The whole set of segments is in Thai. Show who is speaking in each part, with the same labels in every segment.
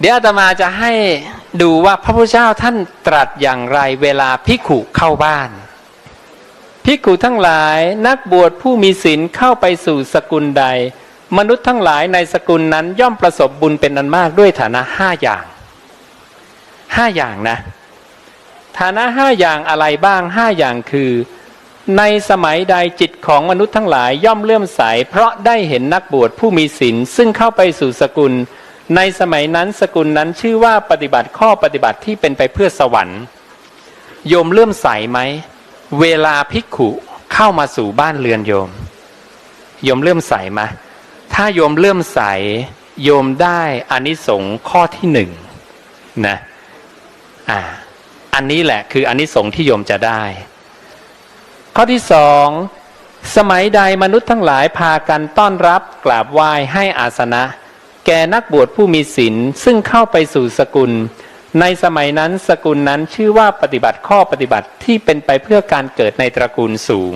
Speaker 1: เดี๋ยวอาตมาจะให้ดูว่าพระพุทธเจ้าท่านตรัสอย่างไรเวลาพิขุเข้าบ้านพิกขุทั้งหลายนักบวชผู้มีศีลเข้าไปสู่สกุลใด มนุษย์ทั้งหลายในสกุลนั้นย่อมประสบบุญเป็นอันมากด้วยฐานะห้าอย่างห้าอย่างนะ ฐานะห้าอย่างอะไรบ้างห้าอย่างคือ ในสมัยใดจิตของมนุษย์ทั้งหลายย่อมเลื่อมใส เพราะได้เห็นนักบวชผู้มีศีลซึ่งเข้าไปสู่สกุล ในสมัยนั้นสกุลนั้นชื่อว่าปฏิบัติข้อปฏิบัติที่เป็นไปเพื่อสวรรค์ โยมเลื่อมใสไหม เวลาภิกขุเข้ามาสู่บ้านเรือนโยม โยมเลื่อมใสไหมถ้าโยมเลื่อมใส โยมได้อานิสงส์ข้อที่หนึ่งนะอ่าอันนี้แหละคืออานิสงส์ที่โยมจะได้ ข้อที่สองสมัยใดมนุษย์ทั้งหลายพากันต้อนรับกราบไหว้ให้อาสนะ แก่นักบวชผู้มีศีลซึ่งเข้าไปสู่สกุล ในสมัยนั้นสกุลนั้นชื่อว่าปฏิบัติข้อปฏิบัติที่เป็นไปเพื่อการเกิดในตระกูลสูง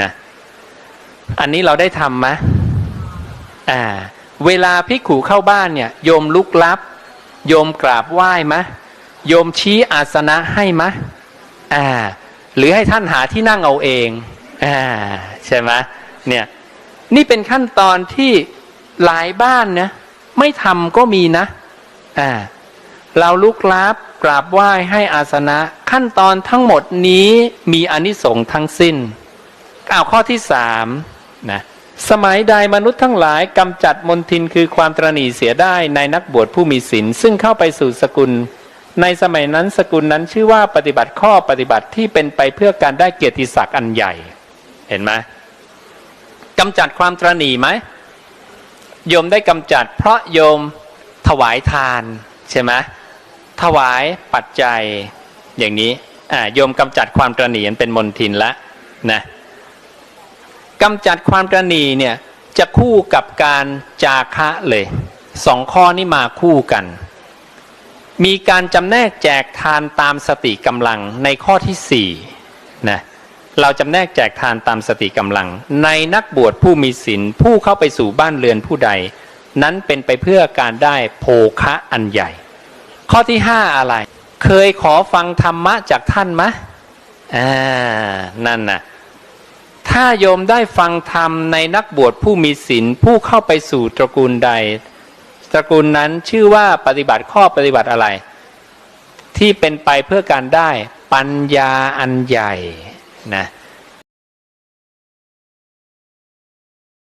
Speaker 1: นะอันนี้เราได้ทำไหมอ่า เวลาพิกขูเข้าบ้านเนี่ย โยมลุกลับ โยมกราบไหว้ไหมโยมชี้อาสนะให้ไหมอ่า หรือให้ท่านหาที่นั่งเอาเองอ่าใช่ไหมเนี่ย นี่เป็นขั้นตอนที่ หลายบ้านนะไม่ทำก็มีนะอ่าเราลุกลับกราบไหว้ให้อาสนะ ขั้นตอนทั้งหมดนี้มีอนิสงส์ทั้งสิ้นเอาข้อที่สามนะสมัยใดมนุษย์ทั้งหลายกำจัดมนทินคือความตรณีเสียได้ในนักบวชผู้มีศีลซึ่งเข้าไปสู่สกุล ในสมัยนั้นสกุลนั้นชื่อว่าปฏิบัติข้อปฏิบัติที่เป็นไปเพื่อการได้เกียรติศักดิ์อันใหญ่ เห็นไหมกำจัดความตรณีไหม โยมได้กำจัด เพราะโยมถวายทานใช่ไหมถวายปัจจัยอย่างนี้อ่าโยมกำจัดความตรณีเป็นมนทินละนะกำจัดความตรณีเนี่ยจะคู่กับการจาคะเลยสองข้อนี้มาคู่กัน มีการจำแนกแจกทานตามสติกำลังในข้อที่สี่นะ เราจำแนกแจกทานตามสติกำลัง ในนักบวชผู้มีศีลผู้เข้าไปสู่บ้านเรือนผู้ใด นั้นเป็นไปเพื่อการได้โภคะอันใหญ่ ข้อที่ห้าอะไร เคยขอฟังธรรมะจากท่านไหมอ่านั่นน่ะถ้าโยมได้ฟังธรรมในนักบวชผู้มีศีลผู้เข้าไปสู่ตระกูลใด ตระกูลนั้นชื่อว่าปฏิบัติข้อปฏิบัติอะไร ที่เป็นไปเพื่อการได้ปัญญาอันใหญ่ นะ